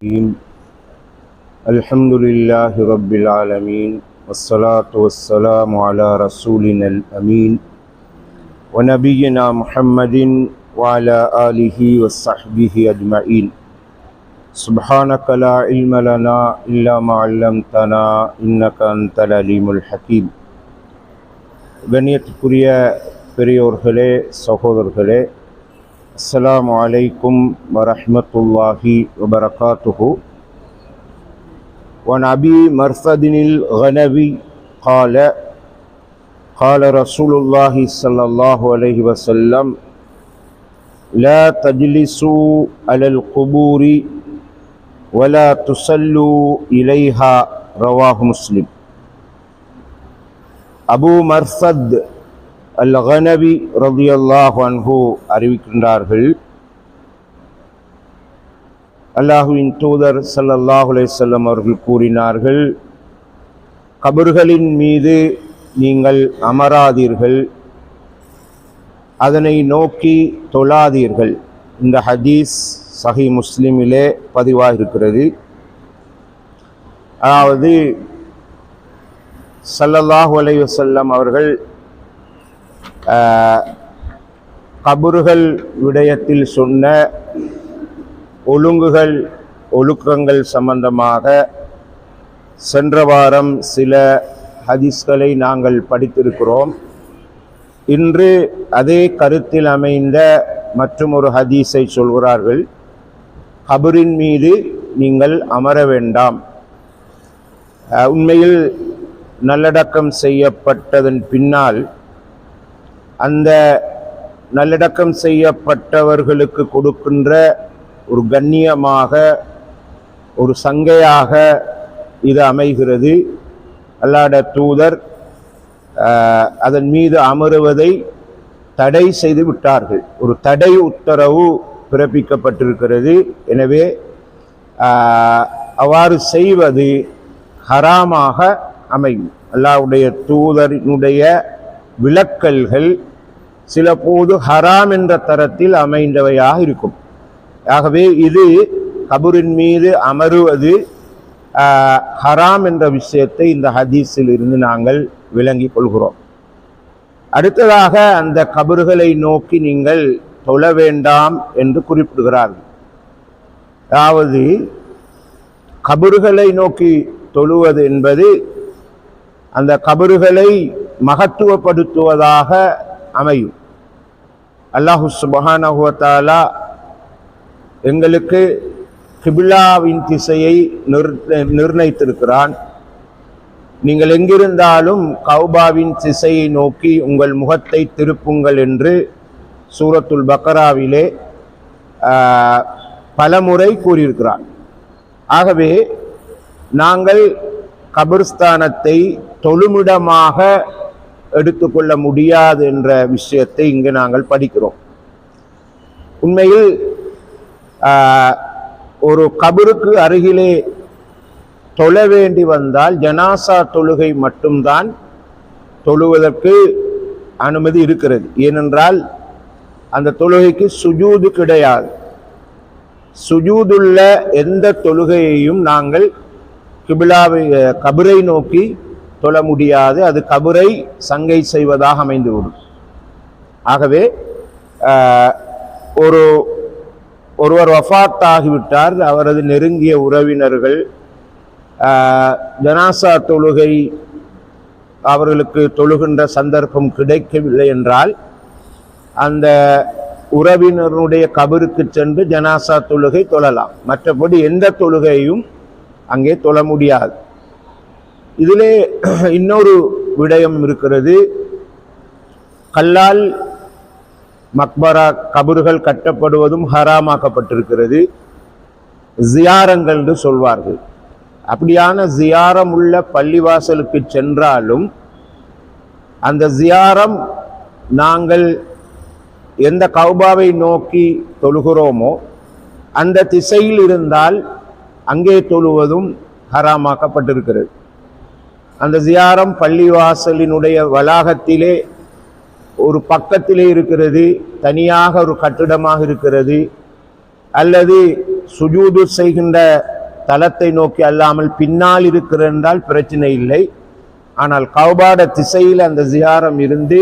الرحيم الحمد لله رب العالمين والصلاة والسلام على رسولنا الأمين ونبينا محمد وعلى آله وصحبه أجمعين سبحانك لا علم لنا إلا ما علمتنا إنك أنت العليم الحكيم கண்ணியத்துக்குரிய பெரியோர்களே சகோதரர்களே السلام عليكم ورحمة الله وبركاته. وعن أبي مرثد الغنبي قال قال رسول الله صلى الله عليه وسلم لا تجلسوا على القبور ولا تصلوا إليها. رواه مسلم. أبو مرفد அல் கனவி ரபியல்லாஹ் அன்ஹு அறிவிக்கின்றார்கள். அல்லாஹுவின் தூதர் ஸல்லல்லாஹு செல்லம் அவர்கள் கூறினார்கள் கபர்களின் மீது நீங்கள் அமராதீர்கள். அதனை நோக்கி தொழாதீர்கள். இந்த ஹதீஸ் சஹி முஸ்லிமிலே பதிவாக இருக்கிறது அதாவது சல்லல்லாஹு அலைவசல்லம் அவர்கள் கபறுகள் விடயத்தில் சொன்ன ஒழுங்குகள் ஒழுக்கங்கள் சம்பந்தமாக சென்ற வாரம் சில ஹதீஸ்களை நாங்கள் படித்திருக்கிறோம். இன்று அதே கருத்தில் அமைந்த மற்றும் ஒரு ஹதீஸை சொல்கிறார்கள். கபரின் மீது நீங்கள் அமர வேண்டாம். உண்மையில் நல்லடக்கம் செய்யப்பட்டதன் பின்னால் அந்த நல்லடக்கம் செய்யப்பட்டவர்களுக்கு கொடுக்கின்ற ஒரு கண்ணியமாக ஒரு சங்கையாக இது அமைகிறது. அல்லாட தூதர் அதன் மீது அமருவதை தடை செய்து விட்டார்கள். ஒரு தடை உத்தரவு பிறப்பிக்கப்பட்டிருக்கிறது. எனவே அவ்வாறு செய்வது ஹராமாக அமையும். அல்லாவுடைய தூதரினுடைய விளக்கல்கள் சில போது ஹராம் என்ற தரத்தில் அமைந்தவையாக இருக்கும். ஆகவே இது கபூரின் மீது அமருவது ஹராம் என்ற விஷயத்தை இந்த ஹதீஸில் இருந்து நாங்கள் விளங்கிக் கொள்கிறோம். அடுத்ததாக அந்த கபறுகளை நோக்கி நீங்கள் தொழ வேண்டாம் என்று குறிப்பிடுகிறார்கள். அதாவது கபறுகளை நோக்கி தொழுவது என்பது அந்த கபறுகளை மகத்துவப்படுத்துவதாக அமையும். அல்லாஹு சுபஹானஹுவத்தாலா எங்களுக்கு கிபிலாவின் திசையை நிர்- நிர்ணயித்திருக்கிறான். நீங்கள் எங்கிருந்தாலும் கௌபாவின் திசையை நோக்கி உங்கள் முகத்தை திருப்புங்கள் என்று சூரத்துல் பக்கராவிலே பலமுறை கூறியிருக்கிறான். ஆகவே நாங்கள் கபிர்ஸ்தானத்தை தொழுமிடமாக எடுத்துக்கொள்ள முடியாது என்ற விஷயத்தை இங்கு நாங்கள் படிக்கிறோம். உண்மையில் ஒரு கபருக்கு அருகிலே தொழ வேண்டி வந்தால் ஜனாசா தொழுகை மட்டும்தான் தொழுவதற்கு அனுமதி இருக்கிறது. ஏனென்றால் அந்த தொழுகைக்கு சுஜூது கிடையாது. சுஜூதுள்ள எந்த தொழுகையையும் நாங்கள் கிபிலாவை அஹ், கபரை நோக்கி தொழ முடியாது. அது கபரை சங்கை செய்வதாக அமைந்துவிடும். ஆகவே ஒரு ஒருவர் வஃபாத் ஆகிவிட்டார் அவரது நெருங்கிய உறவினர்கள் ஜனாசா தொழுகை அவர்களுக்கு தொழுகின்ற சந்தர்ப்பம் கிடைக்கவில்லை என்றால் அந்த உறவினருடைய கபருக்கு சென்று ஜனாசா தொழுகை தொழலாம். மற்றபடி எந்த தொழுகையும் அங்கே தொழ முடியாது. இதிலே இன்னொரு விடயம் இருக்கிறது. கல்லால் மக்பரா கபர்கள் கட்டப்படுவதும் ஹராமாக்கப்பட்டிருக்கிறது. ஜியாரங்கள் என்று சொல்வார்கள். அப்படியான ஜியாரம் உள்ள பள்ளிவாசலுக்கு சென்றாலும் அந்த ஜியாரம் நாங்கள் எந்த கௌபாவை நோக்கி தொழுகிறோமோ அந்த திசையில் இருந்தால் அங்கே தொழுவதும் ஹராமாக்கப்பட்டிருக்கிறது. அந்த ஜியாரம் பள்ளிவாசலினுடைய வளாகத்திலே ஒரு பக்கத்திலே இருக்கிறது தனியாக ஒரு கட்டிடமாக இருக்கிறது அல்லது சுஜூது செய்கின்ற தளத்தை நோக்கி அல்லாமல் பின்னால் இருக்கிற என்றால் பிரச்சனை இல்லை. ஆனால் கௌபாட திசையில் அந்த ஜியாரம் இருந்து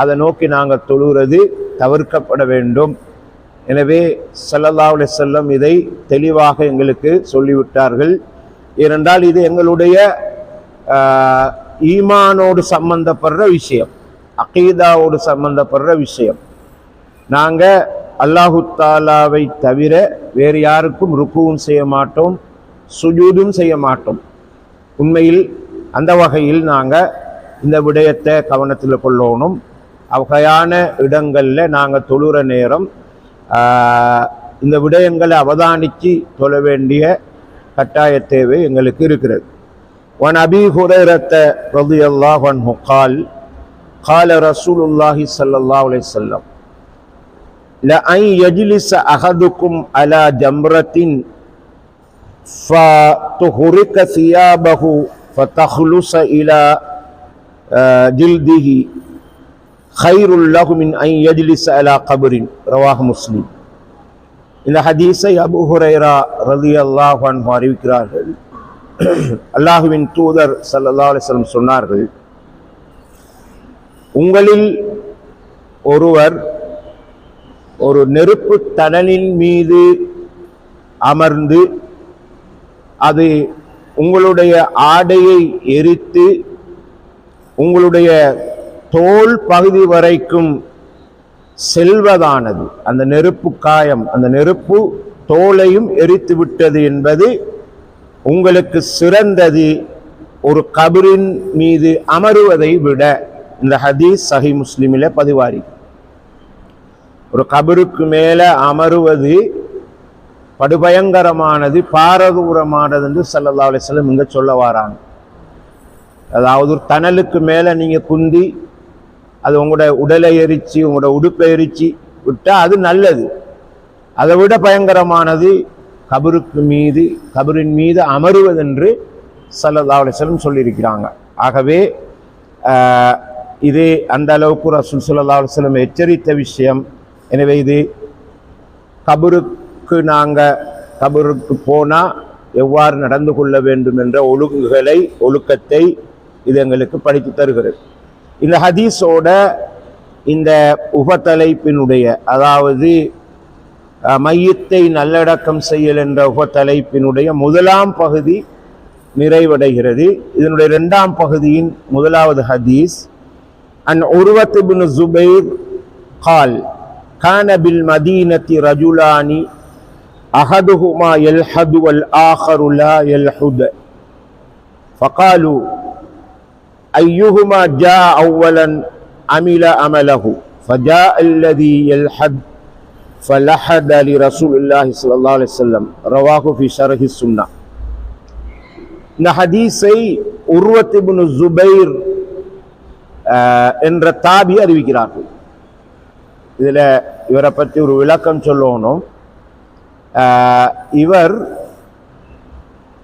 அதை நோக்கி நாங்கள் தொழுகிறது தவிர்க்கப்பட வேண்டும். எனவே ஸல்லல்லாஹு செல்லம் இதை தெளிவாக எங்களுக்கு சொல்லிவிட்டார்கள். ஏனென்றால் இது எங்களுடைய ஈமானோடு சம்பந்தப்படுற விஷயம் அகீதாவோடு சம்பந்தப்படுற விஷயம். நாங்கள் அல்லாஹு தாலாவை தவிர வேறு யாருக்கும் ருக்குவும் செய்ய மாட்டோம் சுஜூதும் செய்ய மாட்டோம். உண்மையில் அந்த வகையில் நாங்கள் இந்த விடயத்தை கவனத்தில் கொள்ளணும். வகையான இடங்களில் நாங்கள் தொழுற நேரம் இந்த விடயங்களை அவதானித்து தொழ வேண்டிய கட்டாய தேவை எங்களுக்கு இருக்கிறது. وعن أبي هريرة رضي الله عنه قال قال رسول الله صلى الله عليه وسلم لأن يجلس أحدكم على جمرة فتهرك ثيابه فتخلص إلى آه، جلده خير له من أن يجلس على قبر رواه مسلم இந்த ஹதீஸை அபு ஹுரைரா ரலி அல்லாஹ் அறிவிக்கிறார்கள் அல்லாஹுவின் தூதர் ஸல்லல்லாஹு அலிஸ்லம் சொன்னார்கள் உங்களில் ஒருவர் ஒரு நெருப்பு தடலின் மீது அமர்ந்து அது உங்களுடைய ஆடையை எரித்து உங்களுடைய தோல் பகுதி வரைக்கும் செல்வதானது. அந்த நெருப்பு காயம் அந்த நெருப்பு தோலையும் எரித்து விட்டது என்பது உங்களுக்கு சிறந்தது ஒரு கபரின் மீது அமருவதை விட இந்த ஹதீஸ் சஹி முஸ்லிமில் பதிவாரி. ஒரு கபருக்கு மேலே அமருவது படுபயங்கரமானது பாரதூரமானது என்று சல்லா அலிஸ்லம் இங்கே சொல்ல வாராங்க. அதாவது ஒரு தணலுக்கு மேலே நீங்கள் குந்தி அது உங்களோட உடலை எரிச்சு உங்களோட உடுப்பை எரிச்சு விட்டால் அது நல்லது. அதை விட பயங்கரமானது கபருக்கு மீது கபரின் மீது அமருவதென்று ஸல்லல்லாஹு அலைஹி சொல்லியிருக்கிறாங்க. ஆகவே இது அந்த அளவுக்கு ரசூல் சல்லா அலுவலம் எச்சரித்த விஷயம். எனவே இது கபருக்கு நாங்கள் கபருக்கு போனால் எவ்வாறு நடந்து கொள்ள வேண்டும் என்ற ஒழுங்குகளை ஒழுக்கத்தை இது எங்களுக்கு படித்து தருகிறது. இந்த ஹதீஸோட இந்த உபத்தலைப்பினுடைய அதாவது மையத்தை நல்லடக்கம் செய்யல் என்ற உபத்தலைப்பினுடைய முதலாம் பகுதி நிறைவடைகிறது இதனுடைய இரண்டாம் பகுதியின் முதலாவது ஹதீஸ் அன் உருவத் இப்னு ஜுபைர் قال كان بالمدينة رجلان أحدهما يلحد والآخر لا يلحد فقالوا أيهما جاء أولا عمل عمله فجاء الذي يلحد فلحد لرسول الله صلى الله عليه وسلم رواه في شرح السنة இந்த ஹதீஸை உருவத் இப்னு ஜுபைர் ஆஹ், என்ற தாபி அறிவிக்கிறார்கள் இதில் இவரை பற்றி ஒரு விளக்கம் சொல்லணும் ஆஹ், இவர்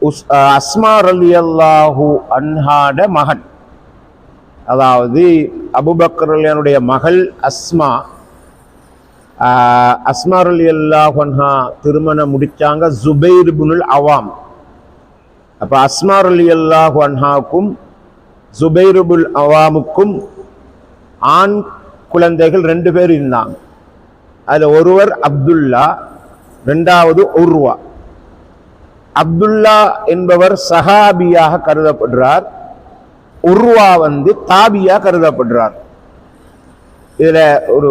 உஸ் ஆஹ், அஸ்மா அலி அல்லாஹூ அன்ஹாட மகன் அதாவது அபுபக்கர் அலியனுடைய மகள் அஸ்மா அஸ்மாருல் அஸ்மா அல்லாஹ் அன்ஹா திருமணம் முடித்தாங்க ஜுபைர் புனுல் அவாம். அப்போ அஸ்மாருல் அலி அல்லாஹு அன்ஹாவுக்கும் ஜுபைருபுல் அவாமுக்கும் ஆண் குழந்தைகள் ரெண்டு பேர் இருந்தாங்க. அதில் ஒருவர் அப்துல்லா ரெண்டாவது உர்வா. அப்துல்லா என்பவர் சஹாபியாக கருதப்படுறார். உர்வா வந்து தாபியாக கருதப்படுறார். இதில் ஒரு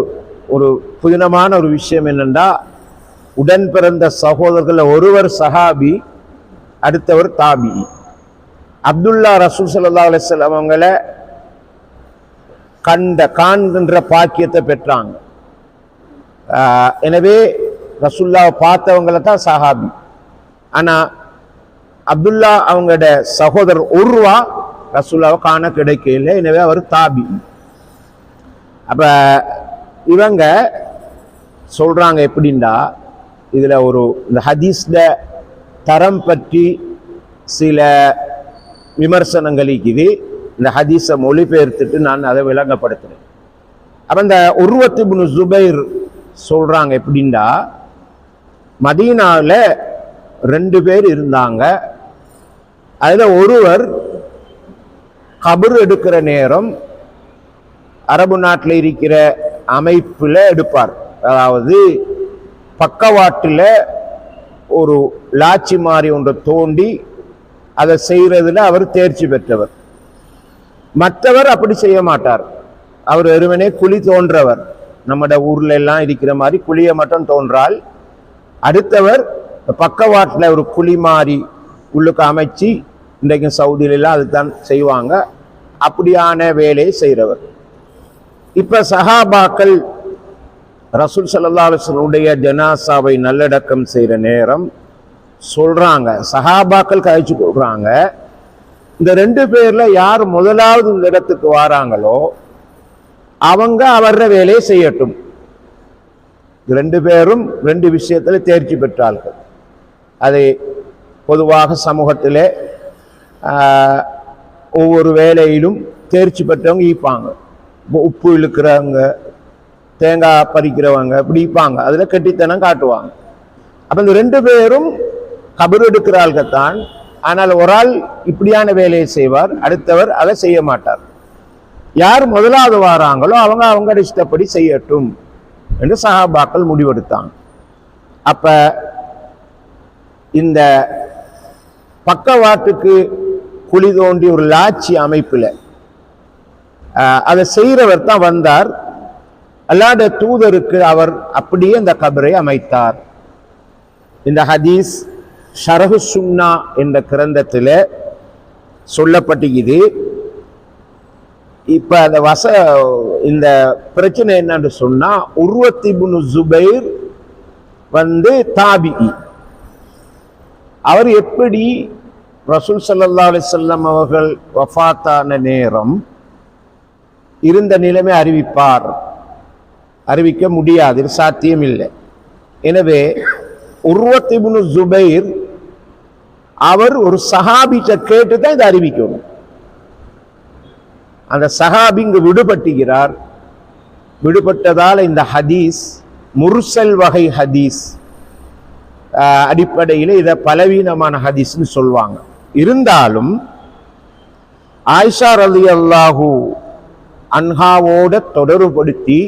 ஒரு புதினமான ஒரு விஷயம் என்னென்னா உடன் பிறந்த சகோதரர்களில் ஒருவர் சஹாபி அடுத்தவர் தாபி. அப்துல்லா ரசூல் சல்லா அலிஸ்லாம் அவங்கள கண்ட காண்கின்ற பாக்கியத்தை பெற்றாங்க. எனவே ரசுல்லாவை பார்த்தவங்கள தான் சஹாபி. ஆனால் அப்துல்லா அவங்களோட சகோதரர் உருவா ரசுல்லாவை காண கிடைக்கல எனவே அவர் தாபி. அப்போ இவங்க சொல்கிறாங்க எப்படின்னா இதில் ஒரு இந்த ஹதீஸில் தரம் பற்றி சில விமர்சனங்கள் இருக்குது. இந்த ஹதீஸை மொழிபெயர்த்துட்டு நான் அதை விளங்கப்படுத்துகிறேன் அப்போ இந்த உருவத்து முனு ஜுபைர் சொல்கிறாங்க எப்படின்னா மதீனாவில் ரெண்டு பேர் இருந்தாங்க. அதில் ஒருவர் கபர் எடுக்கிற நேரம் அரபு நாட்டில் இருக்கிற அமைப்பில் எடுப்பார். அதாவது பக்கவாட்டில் ஒரு லாச்சி மாதிரி ஒன்றை தோண்டி அதை செய்கிறதுல அவர் தேர்ச்சி பெற்றவர். மற்றவர் அப்படி செய்ய மாட்டார். அவர் வெறுமனே குழி தோன்றவர். நம்மட ஊர்ல எல்லாம் இருக்கிற மாதிரி குழியை மட்டும் தோன்றால் அடுத்தவர் பக்கவாட்டில் ஒரு குழி மாதிரி உள்ளுக்கு அமைச்சு இன்றைக்கு சவுதியில எல்லாம் அதுதான் செய்வாங்க. அப்படியான வேலையை செய்கிறவர் இப்போ சஹாபாக்கள் ரசூல் ஸல்லல்லாஹு அலைஹி ஜனாசாவை நல்லடக்கம் செய்கிற நேரம் சொல்கிறாங்க சஹாபாக்கள் கழிச்சு கொடுக்குறாங்க. இந்த ரெண்டு பேரில் யார் முதலாவது இந்த இடத்துக்கு வராங்களோ அவங்க அவர வேலையை செய்யட்டும். ரெண்டு பேரும் ரெண்டு விஷயத்தில் தேர்ச்சி பெற்றார்கள். அதை பொதுவாக சமூகத்திலே ஒவ்வொரு வேலையிலும் தேர்ச்சி பெற்றவங்க ஈப்பாங்க. உப்பு இழுக்கிறவங்க தேங்காய் பறிக்கிறவங்க இப்படி அதில் கெட்டித்தனம் காட்டுவாங்க. அப்போ இந்த ரெண்டு பேரும் கபர் எடுக்கிறாள்கத்தான் ஆனால் ஒரு ஆள் இப்படியான வேலையை செய்வார் அடுத்தவர் அதை செய்ய மாட்டார். யார் முதலாவது வாராங்களோ அவங்க அவங்க இஷ்டப்படி செய்யட்டும் என்று சஹாபாக்கள் முடிவெடுத்தாங்க அப்ப இந்த பக்கவாட்டுக்கு குழி தோண்டி ஒரு லாட்சி அமைப்பில் அதை செய்கிறவர் தான் வந்தார். அல்லாத தூதருக்கு அவர் அப்படியே அந்த கபரை அமைத்தார். இந்த ஹதீஸ் ஷரஹு சுன்னா என்ற கிரந்தத்தில் சொல்லப்பட்டிருக்குது. இப்போ அந்த வச இந்த பிரச்சனை என்னன்னு சொன்னால் உருவத்தி புனு ஜுபைர் வந்து தாபி அவர் எப்படி ரசூல் சல்லா அலிசல்லம் அவர்கள் வஃபாத்தான நேரம் இருந்த நிலைமை அறிவிப்பார். அறிவிக்க முடியாது சாத்தியம் இல்லை எனவே உருவத்திபுனு ஜுபைர் அவர் ஒரு சஹாபிட்ட கேட்டு தான் இதை அறிவிக்கணும். அந்த சஹாபி இங்கு விடுபட்டுகிறார். விடுபட்டதால் இந்த ஹதீஸ் முர்சல் வகை ஹதீஸ் ஆஹ், அடிப்படையில் இதை பலவீனமான ஹதீஸ்னு சொல்லுவாங்க. இருந்தாலும் ஆயிஷா ரலி அல்லாஹூ அன்ஹாவோட தொடர்புபடுத்தி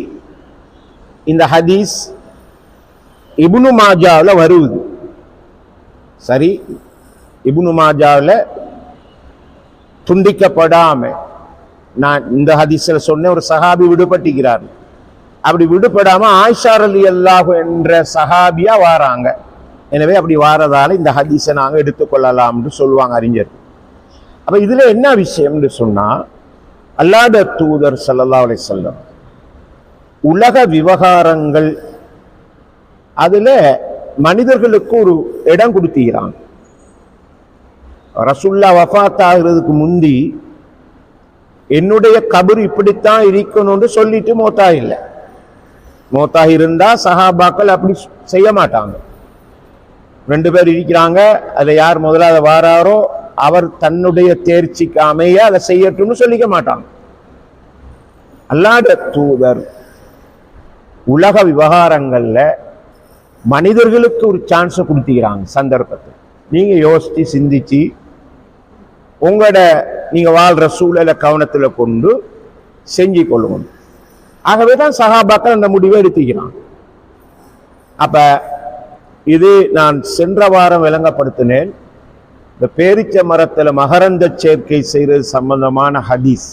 இந்த ஹதீஸ் இபுனு மாஜாவில் வருவது சரி இபுனு மாஜாவில் துண்டிக்கப்படாம நான் இந்த ஹதீஸில் சொன்னேன் ஒரு சஹாபி விடுபட்டுகிறார் அப்படி விடுபடாம ஆயிஷார் அலி அல்லாஹு என்ற சஹாபியா வாராங்க. எனவே அப்படி வாரதால இந்த ஹதீஸை நாங்கள் எடுத்துக்கொள்ளலாம்னு சொல்லுவாங்க அறிஞர். அப்போ இதில் என்ன விஷயம்னு சொன்னால் அல்லாத தூதர் சல்லல்லா அலைஹி செல்லம் உலக விவகாரங்கள். அதுல மனிதர்களுக்கு ஒரு இடம் கொடுத்துகிறான் ரசுல்லா வஃபாத் ஆகிறதுக்கு முந்தி என்னுடைய கபர் இப்படித்தான் இருக்கணும்னு சொல்லிட்டு மோத்தா இல்லை. மோத்தா இருந்தா சஹாபாக்கள் அப்படி செய்ய மாட்டாங்க. ரெண்டு பேர் இருக்கிறாங்க அதில் யார் முதலாவது வாராரோ அவர் தன்னுடைய தேர்ச்சிக்கு அமைய அதை செய்யட்டும்னு சொல்லிக்க மாட்டாங்க. அல்லாத தூதர் உலக விவகாரங்களில் மனிதர்களுக்கு ஒரு சான்ஸை கொடுத்துக்கிறாங்க சந்தர்ப்பத்தை நீங்கள் யோசித்து சிந்திச்சு உங்களோட நீங்கள் வாழ்கிற சூழலை கவனத்தில் கொண்டு செஞ்சு கொள்ளுங்க. ஆகவே தான் சகாபாக்கள் அந்த முடிவை எடுத்துக்கிறான் அப்போ இது நான் சென்ற வாரம் விளங்கப்படுத்தினேன். இந்த பேரிச்ச மரத்தில் மகரந்த சேர்க்கை செய்கிறது சம்பந்தமான ஹதீஸ்.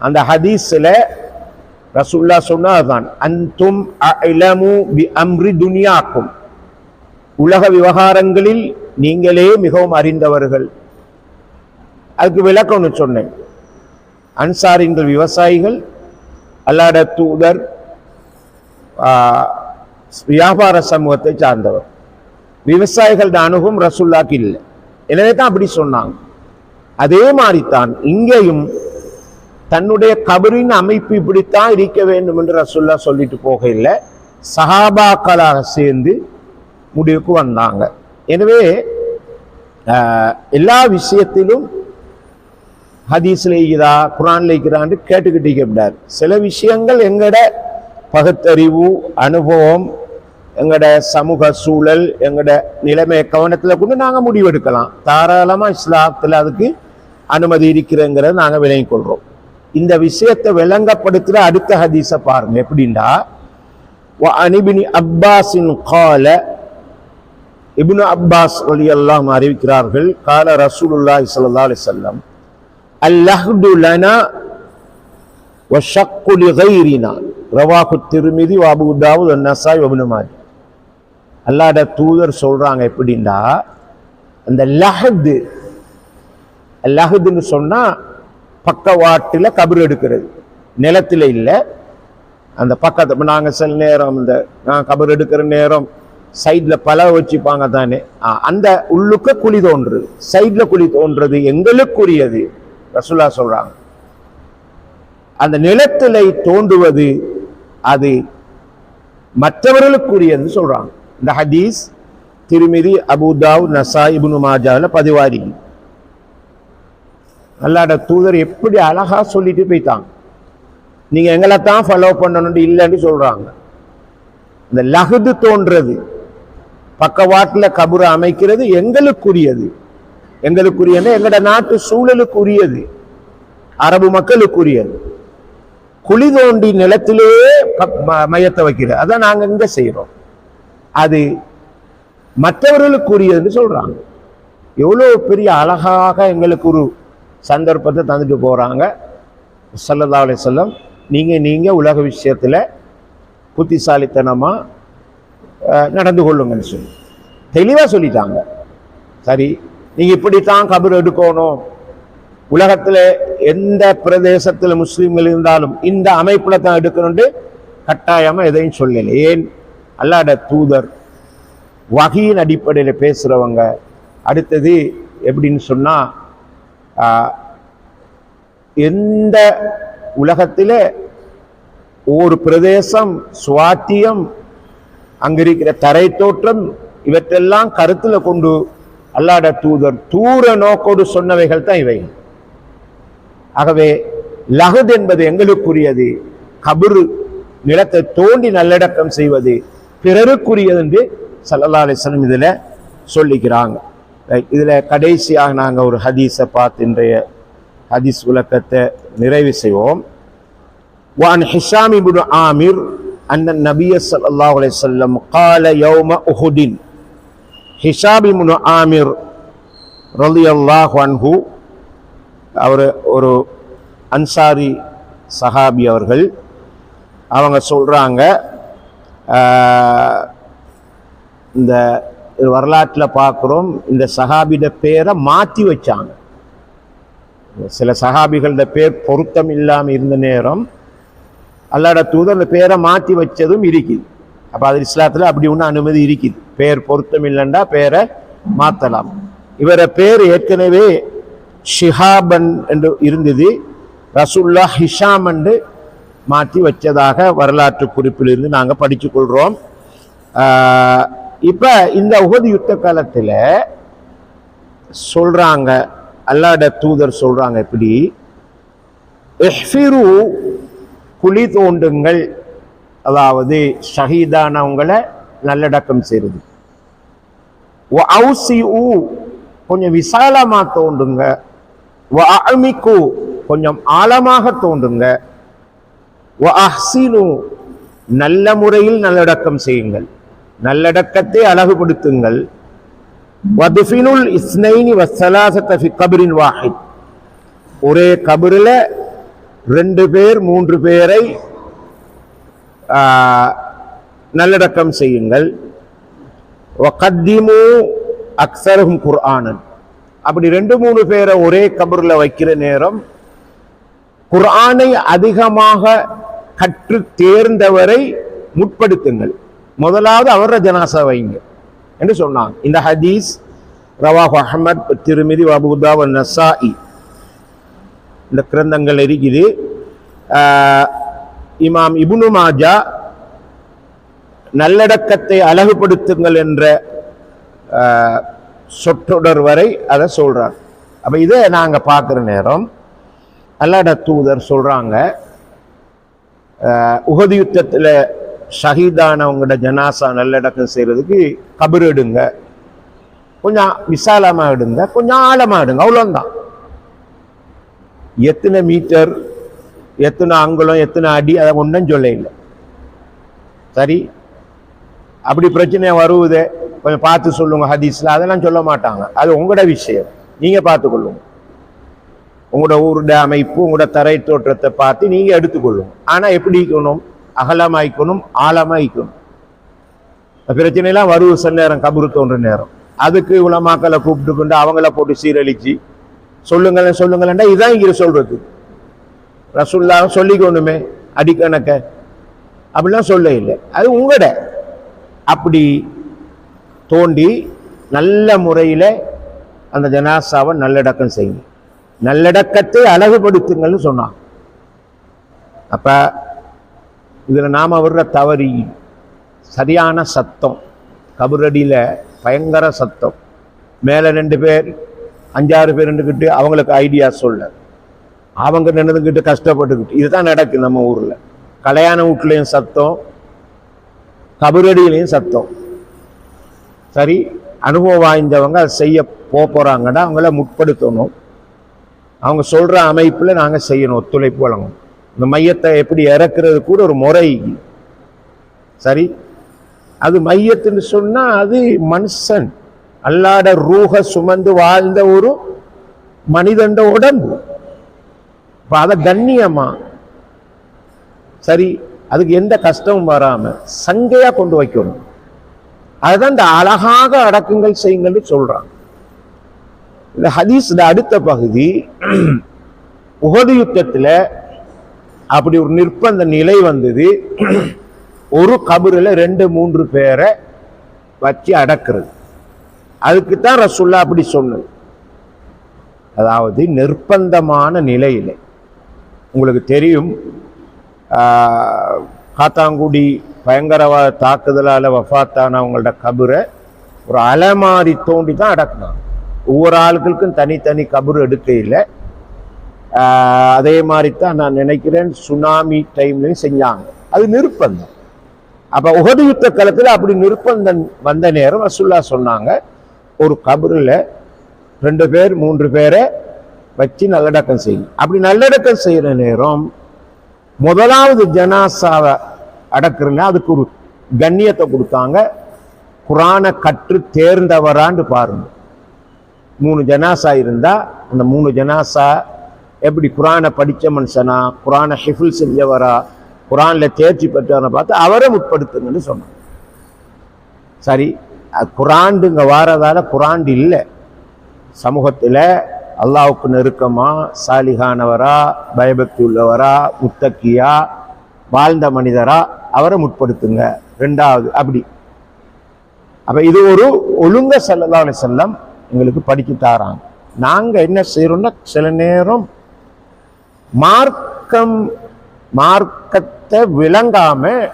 அந்த ஹதீஸில் ரசுல்லா சொன்னாதான் அன்தும் அலமு பி அம்ரி துனியாக்கும். உலக விவகாரங்களில் நீங்களே மிகவும் அறிந்தவர்கள். அதுக்கு விளக்கம்னு சொன்னேன். அன்சாரிங்கள் விவசாயிகள் அல்லாட தூதர் வியாபார சமூகத்தை சார்ந்தவர். விவசாயிகள் அணுகும் ரசுல்லாக்கு இல்லை. எனவே தான் அப்படி சொன்னாங்க. அதே மாதிரி தான் இங்கேயும் தன்னுடைய கபரின் அமைப்பு இப்படித்தான் இருக்க வேண்டும் என்று ரசுல்லா சொல்லிட்டு போக இல்லை சஹாபாக்களாக சேர்ந்து முடிவுக்கு வந்தாங்க. எனவே எல்லா விஷயத்திலும் ஹதீஸ்ல இருக்குதா குரான்ல இருக்கிறான்னு கேட்டுக்கிட்டு இருக்கக்கூடாது சில விஷயங்கள் எங்கட பகுத்தறிவு அனுபவம் எங்களோட சமூக சூழல் எங்களோட நிலைமை கவனத்தில் கொண்டு நாங்கள் முடிவெடுக்கலாம். தாராளமாக இஸ்லாத்தில் அதுக்கு அனுமதி இருக்கிறங்கிறத நாங்கள் விளங்கிக் கொள்கிறோம் இந்த விஷயத்தை விளங்கப்படுத்துகிற அடுத்த ஹதீஸை பாருங்க. எப்படின்னா அனிபினி அப்பாஸின் கால இப்னு அப்பாஸ் எல்லாம் அறிவிக்கிறார்கள் கால ரசூலுல்லாஹி ஸல்லல்லாஹு அலைஹி வஸல்லம் அல்லஹ்து லனா வஷக்கு லிகைரினா ரவாஹு Tirmidhi Abu Dawud an Nasai Ibn Majah அல்லாஹ்ட தூதர் சொல்றாங்க எப்படின்னா அந்த லஹது லஹதுன்னு சொன்னா பக்கவாட்டில் கபர் எடுக்கிறது. நிலத்தில் இல்லை. அந்த பக்கத்து இப்போ நாங்கள் சில நேரம் இந்த நான் கபர் எடுக்கிற நேரம் சைடில் பல வச்சுப்பாங்க தானே. அந்த உள்ளுக்க குழி தோன்றுது. சைடில் குழி தோன்றது எங்களுக்குரியது. ரசுல்லா சொல்றாங்க. அந்த நிலத்திலை தோன்றுவது அது மற்றவர்களுக்குரியதுன்னு சொல்றாங்க. இந்த ஹதீஸ் திருமிதி அபுதாவ் நசா இபுனு மாஜாவில் பதிவாரி அல்லாட தூதர் எப்படி அழகாக சொல்லிட்டு போயிட்டாங்க. நீங்கள் எங்களை தான் ஃபாலோ பண்ணணும்னு இல்லைன்னு சொல்கிறாங்க இந்த லகுது தோன்றது. பக்கவாட்டில் கபுரை அமைக்கிறது எங்களுக்குரியது. எங்களுக்குரியது எங்களோட நாட்டு சூழலுக்குரியது. அரபு மக்களுக்குரியது. குழி தோண்டி நிலத்திலேயே ம- மையத்தை வைக்கிறது அதான் நாங்கள் இங்கே செய்கிறோம் அது மற்றவர்களுக்குரியதுன்னு சொல்கிறாங்க எவ்வளோ பெரிய அழகாக எங்களுக்கு ஒரு சந்தர்ப்பத்தை தந்துட்டு போகிறாங்க சல்லதா அலி செல்லம் நீங்கள் நீங்கள் உலக விஷயத்தில் புத்திசாலித்தனமாக நடந்து கொள்ளுங்கன்னு சொல்லி. தெளிவாக சொல்லிட்டாங்க. சரி நீங்கள் இப்படித்தான் கபர் எடுக்கணும். உலகத்தில் எந்த பிரதேசத்தில் முஸ்லீம்கள் இருந்தாலும் இந்த அமைப்பில் தான் எடுக்கணும்னு கட்டாயமாக எதையும் சொல்லலை. ஏன்? அல்லாட தூதர் வகையின் அடிப்படையில் பேசுகிறவங்க அடுத்தது எப்படின்னு சொன்னால் எந்த உலகத்தில் ஒரு பிரதேசம் சுவாத்தியம் அங்க இருக்கிற தரை தோற்றம் இவற்றெல்லாம் கருத்தில் கொண்டு அல்லாட தூதர் தூர நோக்கோடு சொன்னவைகள் தான் இவை. ஆகவே லகுத் என்பது எங்களுக்குரியது கபுரு நிலத்தை தோண்டி நல்லடக்கம் செய்வது பிறருக்குரியது என்று சல்லல்லா அலிஸ்லம் இதில் சொல்லிக்கிறாங்க. இதுல கடைசியாக நாங்க ஒரு ஹதீஸை பார்த்து இன்றைய ஹதீஸ் விளக்கத்தை நிறைவு செய்வோம் وعن حشام بن عامر أن النبي صلى الله عليه وسلم قال يوم أحد ஹிஷாம் இப்னு ஆமிர் ரலியல்லாஹு அன்ஹு அவர் ஒரு அன்சாரி சஹாபி அவர்கள் அவங்க சொல்றாங்க ஆஹ், இந்த வரலாற்றில் பார்க்குறோம் இந்த சஹாபிட பேரை மாற்றி வச்சாங்க. சில சஹாபிகளோட பேர் பொருத்தம் இல்லாமல் இருந்த நேரம் அல்லாட தூதர் அந்த பேரை மாற்றி வச்சதும் இருக்குது. அப்போ அது இஸ்லாத்தில் அப்படி ஒன்று அனுமதி இருக்குது. பேர் பொருத்தம் இல்லைண்டா பேரை மாற்றலாம் இவரை பேர் ஏற்கனவே ஷிஹாபன் என்று இருந்தது. ரசுல்லா ஹிஷாம் என்று மாற்றி வச்சதாக வரலாற்று குறிப்பிலிருந்து நாங்கள் படித்துக்கொள்கிறோம் கொள்கிறோம் இப்போ இந்த உகது யுத்த காலத்தில் சொல்கிறாங்க அல்லாட தூதர் சொல்கிறாங்க இப்படி எஃபிரு குழி தோண்டுங்கள். அதாவது ஷஹீதானவங்களை நல்லடக்கம் செய்கிறது கொஞ்சம் விசாலமாக தோண்டுங்க. அமிக்கு கொஞ்சம் ஆழமாக தோண்டுங்க. அஹ்சினு நல்ல முறையில் நல்லடக்கம் செய்யுங்கள். நல்லடக்கத்தை அழகுபடுத்துங்கள். வதுஃபினுல் இஸ்னைனி வசலாசத்த ஃபி கபரின் வாஹித். ஒரே கபிரில் ரெண்டு பேர் மூன்று பேரை நல்லடக்கம் செய்யுங்கள். வகத்திமு அக்சரஹும் குர்ஆனன். அப்படி ரெண்டு மூணு பேரை ஒரே கபரில் வைக்கிற நேரம் குர்ஆனை அதிகமாக கற்று தேர்ந்தவரை முற்படுத்துங்கள். முதலாவது அவர ஜனாசா வைங்க என்று சொன்னாங்க. இந்த ஹதீஸ் ரவாஹ் அஹமத் திருமிதி வபுதா நசாஇ. இந்த கிரந்தங்கள் இருக்குது. இமாம் இபுனு மாஜா நல்லடக்கத்தை அழகுபடுத்துங்கள் என்ற சொற்றொடர் வரை அதை சொல்கிறார் அப்போ இதை நாங்கள் பார்க்குற நேரம் அல்லாட தூதர் சொல்கிறாங்க உகதி யுத்தத்தில் ஷஹீதானவங்களோட ஜனாசா நல்லடக்கம் செய்யறதுக்கு கபர் எடுங்க. கொஞ்சம் விசாலமாக எடுங்க கொஞ்சம் ஆழமாக எடுங்க அவ்வளோதான் எத்தனை மீட்டர் எத்தனை அங்குலம் எத்தனை அடி அதை ஒன்றும் சொல்ல இல்லை. சரி? அப்படி பிரச்சனை வருவதே கொஞ்சம் பார்த்து சொல்லுங்க ஹதீஸில். அதெல்லாம் சொல்ல மாட்டாங்க. அது உங்களோட விஷயம். நீங்கள் பார்த்துக்கொள்ளுங்க உங்களோட ஊருடைய அமைப்பு உங்களோட தரை தோற்றத்தை பார்த்து நீங்கள் எடுத்துக்கொள்ளுங்க ஆனால் எப்படி இருக்கணும் அகலமாய்க்கணும் ஆழமாய்க்கணும். பிரச்சனைலாம் வருவு சில நேரம் கபரு தோன்ற நேரம். அதுக்கு உலமாக்களை கூப்பிட்டு கொண்டு அவங்கள போட்டு சீரழிச்சு சொல்லுங்களேன் சொல்லுங்களேன்டா இதான் சொல்கிறது சொல்றது. ரசுல்லா சொல்லிக்கணுமே அடிக்கணக்க. அப்படிலாம் சொல்ல இல்லை அது உங்களோட அப்படி தோண்டி நல்ல முறையில் அந்த ஜனாசாவை நல்லடக்கம் செய்யுங்க. நல்லடக்கத்தை அழகுபடுத்துங்கள்னு சொன்னான் அப்போ இதில் நாம் வர்ற தவறி சரியான சத்தம் கபுரடியில் பயங்கர சத்தம். மேலே ரெண்டு பேர் அஞ்சாறு பேர் இருந்துக்கிட்டு அவங்களுக்கு ஐடியா சொல்ல. அவங்க நின்றுக்கிட்டு கஷ்டப்பட்டுக்கிட்டு இதுதான் நடக்குது நம்ம ஊரில். கல்யாண வீட்லேயும் சத்தம் கபரடியிலையும் சத்தம். சரி அனுபவம் வாய்ந்தவங்க அதை செய்ய போக அவங்கள முற்படுத்தணும். அவங்க சொல்கிற அமைப்பில் நாங்கள் செய்யணும் ஒத்துழைப்பு வழங்கணும். இந்த மையத்தை எப்படி இறக்குறது கூட ஒரு முறை. சரி? அது மையத்துன்னு சொன்னா அது மனுஷன். அல்லாட ரூக சுமந்து வாழ்ந்த ஒரு மனிதண்ட உடம்பு. இப்போ அதை கண்ணியமா? சரி? அதுக்கு எந்த கஷ்டமும் வராம சங்கையா கொண்டு வைக்கணும். அதுதான் இந்த அழகாக அடக்குங்கள் செய்யுங்கள்னு சொல்கிறாங்க இந்த ஹதீஸ் அடுத்த பகுதி உகது யுத்தத்துல அப்படி ஒரு நிற்பந்த நிலை வந்தது. ஒரு கபரில் ரெண்டு மூன்று பேரை வச்சு அடக்குறது. அதுக்கு தான் ரசுல்லா அப்படி சொன்னது. அதாவது நிர்பந்தமான நிலையில். உங்களுக்கு தெரியும் காத்தாங்குடி பயங்கரவாத தாக்குதலால் வஃபாத்தானவங்களோட கபரை ஒரு அலமாரி தோண்டி தான் அடக்கினாங்க. ஒவ்வொரு ஆளுகளுக்கும் தனித்தனி கபர் எடுக்க இல்லை அதே மாதிரி தான் நான் நினைக்கிறேன் சுனாமி டைம்லையும் செஞ்சாங்க அது நிர்பந்தம். அப்போ உகது யுத்த காலத்தில் அப்படி நிர்பந்தம் வந்த நேரம் ரசுல்லா சொன்னாங்க ஒரு கபரில் ரெண்டு பேர் மூன்று பேரை வச்சு நல்லடக்கம் செய்யும் அப்படி நல்லடக்கம் செய்கிற நேரம் முதலாவது ஜனாசாவை அடக்குறல அதுக்கு ஒரு கண்ணியத்தை கொடுத்தாங்க. குரானை கற்று தேர்ந்தவரான்னு பாருங்க. மூணு ஜனாசா இருந்தால் அந்த மூணு ஜனாசா எப்படி குரானை படிச்ச மனுஷனா குரானை ஹெஃபில் செஞ்சவரா குரானில் தேர்ச்சி பெற்றவனை பார்த்து அவரை முற்படுத்துங்கன்னு சொன்னாங்க சரி குராண்டுங்க வாரதால் குராண்டு வாரதால குரான் இல்லை. சமூகத்துல அல்லாவுக்கு நெருக்கமா சாலிகானவரா பயபக்தி உள்ளவரா முத்தக்கியா வாழ்ந்த மனிதரா அவரை முற்படுத்துங்க. ரெண்டாவது அப்படி. அப்ப இது ஒரு ஒழுங்க சல்லல்லாஹு செல்லம் எங்களுக்கு படிச்சு தாராங்க. நாங்க என்ன செய்யறோம்னா சில நேரம் மார்க்கம் மார்க்கத்தை விளங்காம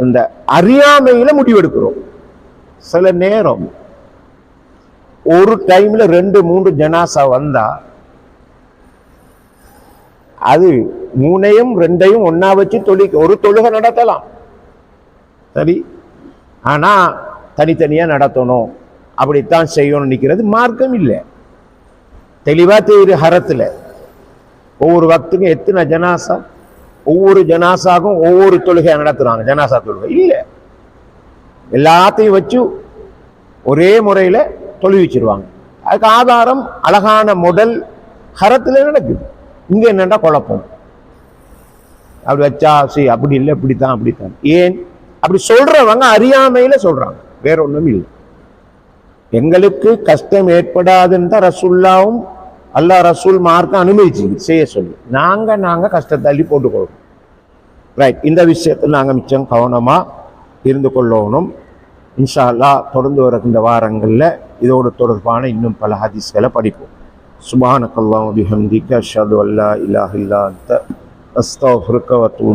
இந்த அறியாமையில முடிவெடுக்கிறோம். சில நேரம் ஒரு டைம்ல ரெண்டு மூன்று ஜனாசா வந்தா அது மூணையும் ரெண்டையும் ஒன்னா வச்சு தொழி ஒரு தொழுகை நடத்தலாம். சரி. ஆனா தனித்தனியா நடத்தணும். அப்படித்தான் செய்யணும்னு நிற்கிறது மார்க்கம் இல்லை. தெளிவா தெரியுது ஹரத்தில். ஒவ்வொரு பக்துக்கும் எத்தனை ஜனாசா? ஒவ்வொரு ஜனாசாக்கும் ஒவ்வொரு தொழுகையை நடத்துறாங்க ஜனாசா தொழுகை. இல்லை. எல்லாத்தையும் வச்சு ஒரே முறையில தொழுவிச்சிருவாங்க அதுக்கு ஆதாரம் அழகான முதல் ஹரத்துல நடக்குது. இங்க என்னென்னா குழப்பம்? அப்படி வச்சா சரி அப்படி இல்லை இப்படித்தான் அப்படித்தான். ஏன்? அப்படி சொல்றவங்க அறியாமையில சொல்றாங்க. வேற ஒன்றும் இல்லை எங்களுக்கு கஷ்டம் ஏற்படாதுன்னு தான் ரசுல்லாவும் அல்லாஹ் ரசூல் மார்க்கம் அனுமதிச்சு செய்ய சொல்லி. நாங்கள் நாங்கள் கஷ்டத்தை அள்ளி ரைட் இந்த விஷயத்தில் நாங்கள் மிச்சம் கவனமாக இருந்து கொள்ளணும். இன்ஷா அல்லாஹ் தொடர்ந்து வருகின்ற வாரங்களில் இதோடு தொடர்பான இன்னும் பல ஹதீஸ்களை படிப்போம். சுபானக்கல்லாம் பிஹம்திக்க அஷ்ஹது அல்லா இலாஹ இல்லா அன்த அஸ்தக்ஃபிருக்க வ அத்தூபு